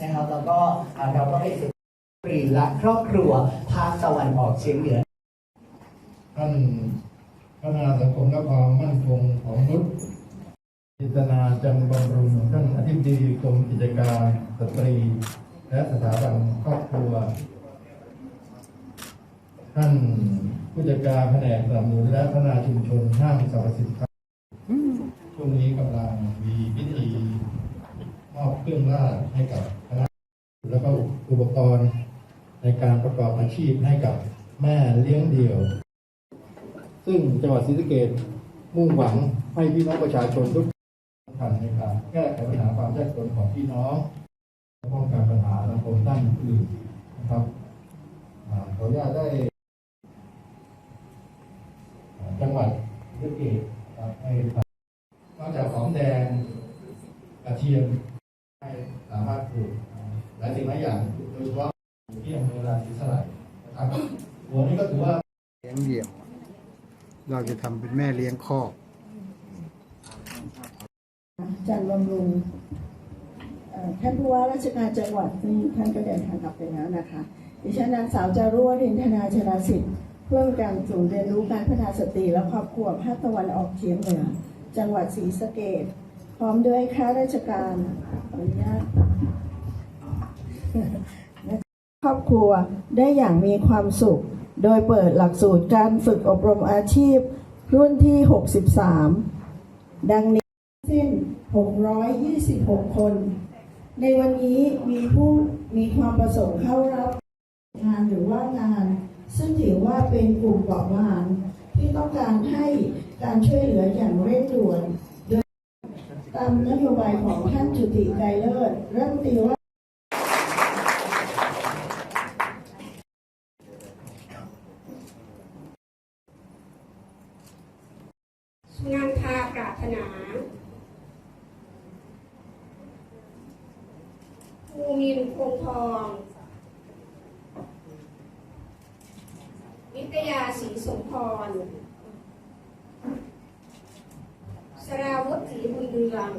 นะครับแล้วก็เราก็เป็นสตรีและครอบครัวภาคตะวันออกเฉียงเหนือท่านพัฒนาสังคมและความมั่นคงของมนุษย์จิตนาจังบำรุงท่านอธิบดีกรมกิจการสตรี และสถาบันครอบครัว ท่านผู้จัดการแผนกสนับสนุนและพัฒนาชุมชนห้างสรรพสินค้าช่วงนี้กำลังมีพิธีมอบเครื่องราชให้กับ อุปกรณ์ในการประกอบอาชีพให้กับแม่เลี้ยงเดี่ยว ซึ่งจังหวัดศรีสะเกษมุ่งหวังให้พี่น้องประชาชนทุกท่านในการแก้ไขปัญหาความยากจนของพี่น้องป้องกันปัญหาสังคมด้านอื่นนะครับขออนุญาตได้จังหวัดศรีสะเกษครับให้นอกจากหอมแดงกระเทียมให้สามารถปลูกหลายสิ่งหลายอย่าง ดยเฉพาะที่อำเภอราศีสไลยนะครับหัวนี้ก็ถือว่าเลี้ยงเดี่ยว เราจะทำเป็นแม่เลี้ยงคอกจันทร์บำรุงท่านผู้ว่าราชการจังหวัดซึ่งท่านก็เดินทางกลับไปแล้วนะคะดิฉันนางสาวจารุวรินทนาชนาสิทธิ์เพื่อการศูนย์เรียนรู้การพัฒนาสตรีและครอบครัวภาคตะวันออกเฉียงเหนือ จังหวัดศรีสะเกษพร้อมด้วยข้าราชการขออนุญาต ครอบครัวได้อย่างมีความสุข โดยเปิดหลักสูตรการฝึกอบรมอาชีพ รุ่นที่ 63 ดังนี้สิ้น 626 คน ในวันนี้มีผู้มีความประสงค์เข้ารับ งานหรือว่างาน ซึ่งถือว่าเป็นกลุ่มเปราะบางที่ต้องการให้การช่วยเหลืออย่างเร่งด่วน โดยตามนโยบายของท่านจุติไกรเลิศรัฐมนตรีว่า งานพาปรารถนา ภูมินคง ทอง นิตยาศรีสมพร สราวุฒิศรีบุญเรือง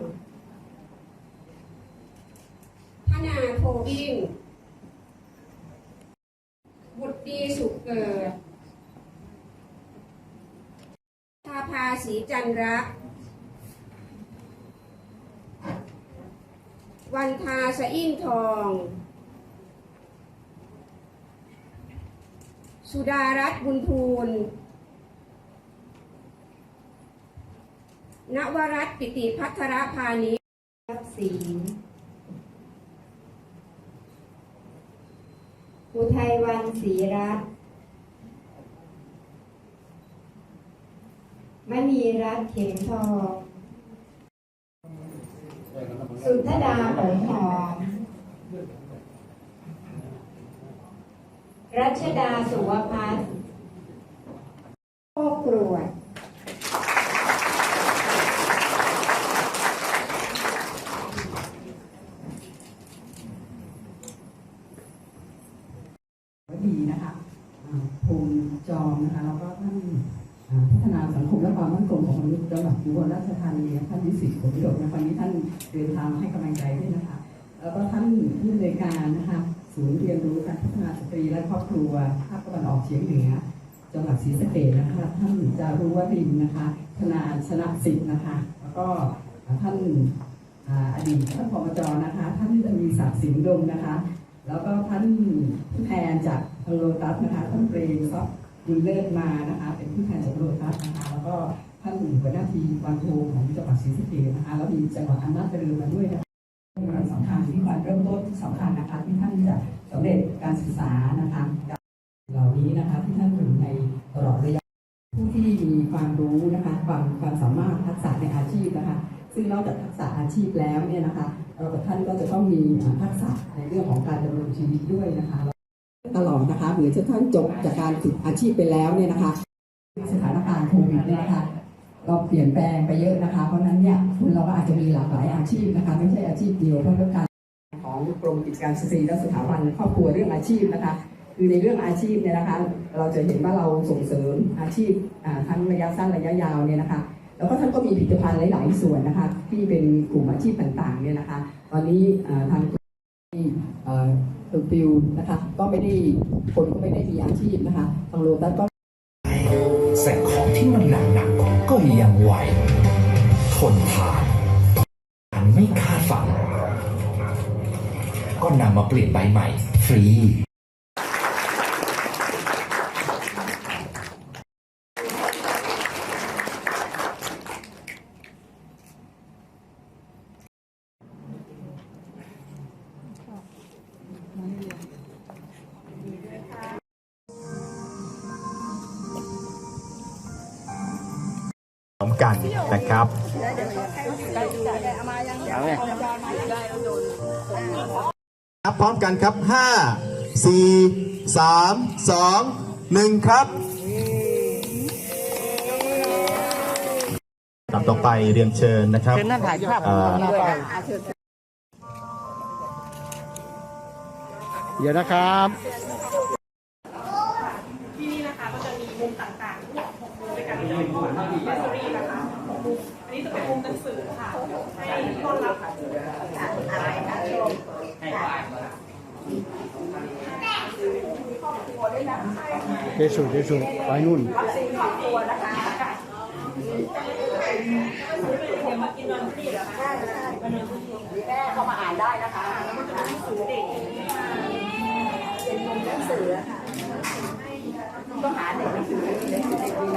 พนาโทวิ่งบุตรดีสุเกิดทาภาสีจันรักวันทาสะอิ่งทอง สุดารัตน์บุญทูลณวรัตน์ปิติพัทรพานิชทักษิณอุทัยวันศรีรัตน์มณีรัตน์เข็มทอง สุทธดาหงหอม รัชดาสุวพัฒน์โคกรวดวดีนะคะอ่าภูมิจอมนะคะแล้วก็ท่านอ่าพัฒนาสังคมและความมั่นคงของมนุษย์จังหวัดอุบลราชธานีท่านวิสิตผลประโยชน์ในวันนี้ท่านเดินทางมาให้กำลังใจด้วยนะคะ แล้วก็ท่านผู้อำนวยการนะคะ ศูนย์เรียนรู้การพัฒนาสตรีและครอบครัวภาคตะวันออกเฉียงเหนือ จังหวัดศรีสะเกษนะคะ ท่านจารุวรินนะคะ ธนาชนะสิทธิ์นะคะ แล้วก็ท่านอดีตท่านผอจนะคะ ท่านมีศักดิ์สิงห์ดมนะคะ แล้วก็ท่านผู้แทนจากโลตัสนะคะ ท่านเปรมซอฟบุญเลิศมานะคะ เป็นผู้แทนจากโลตัสนะคะ แล้วก็ท่านหัวหน้าทีมวันโทของจังหวัดศรีสะเกษนะคะ แล้วมีจังหวัดอำนาจเจริญมาด้วยนะคะ สำคัญที่วันเริ่มต้นสำคัญนะคะที่ท่านจะสำเร็จการศึกษานะคะเหล่านี้นะคะที่ท่านอยู่ในตลอดระยะผู้ที่มีความรู้นะคะความความสามารถทักษะในอาชีพนะคะ ซึ่งนอกจากทักษะอาชีพแล้วเนี่ยนะคะเรากับท่านก็จะต้องมีทักษะในเรื่องของการดำรงชีวิตด้วยนะคะตลอดนะคะเหมือนที่ท่านจบจากการฝึกอาชีพไปแล้วเนี่ยนะคะ สถานการณ์โควิดเนี่ยนะคะ เราเปลี่ยนแปลงไปเยอะนะคะ เพราะนั้นเนี่ยคนเราก็อาจจะมีหลากหลายอาชีพนะคะ ไม่ใช่อาชีพเดียวเพราะเรื่องการของกรมกิจการสตรีและสถาบันครอบครัวเรื่องอาชีพนะคะ คือในเรื่องอาชีพเนี่ยนะคะ เราจะเห็นว่าเราส่งเสริมอาชีพทั้งระยะสั้นระยะยาวเนี่ยนะคะแล้วก็ท่านก็มีผลิตภัณฑ์หลาย ๆ ส่วนนะคะ ที่เป็นกลุ่มอาชีพต่าง ๆ เนี่ยนะคะ ตอนนี้อ่าทางฟิลนะคะก็ไม่ได้คนก็ไม่ได้มีอาชีพนะคะทางโลตัสก็แต่ของที่มันห็ยังไหวทนทานอันไม่คาดฝัน ก็นำมาเปลี่ยนใบใหม่ ฟรี พร้อมกันนะครับ ครับพร้อมกันครับ 5 4 3 2 1 ครับลำต่อไปเรียนเชิญนะครับเชิญนั่นถ่ายภาพเดี๋ยวนะครับ ที่นี่นะคะก็จะมีมุมต่างๆ เลยแบสซอรี่นะคะหกมุมอันนี้จะเป็นมุมหนังสือค่ะ ให้ต้อนรับอะไรนะชมเจสุเจสุไปนู่นแม่เข้ามาอ่านได้นะคะต้องหาเด็กหนังสือเด็ก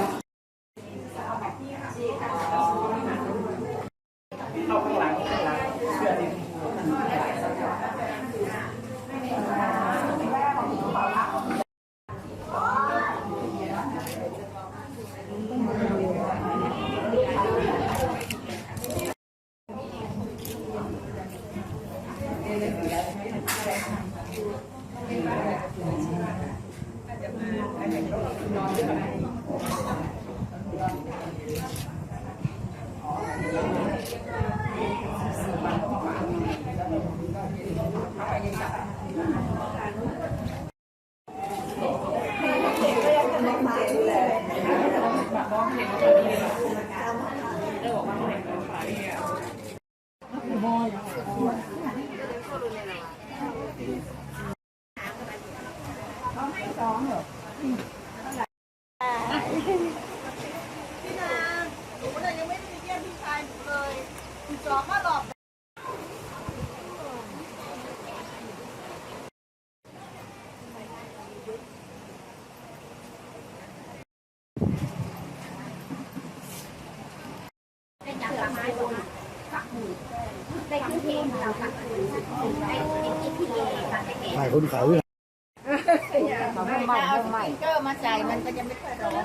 เด็กดีนะ เป็น ก ถ่ายคนขายด้วยเอาสติ๊กเกอร์มาใส่มันก็จะไม่ค่อยร้อน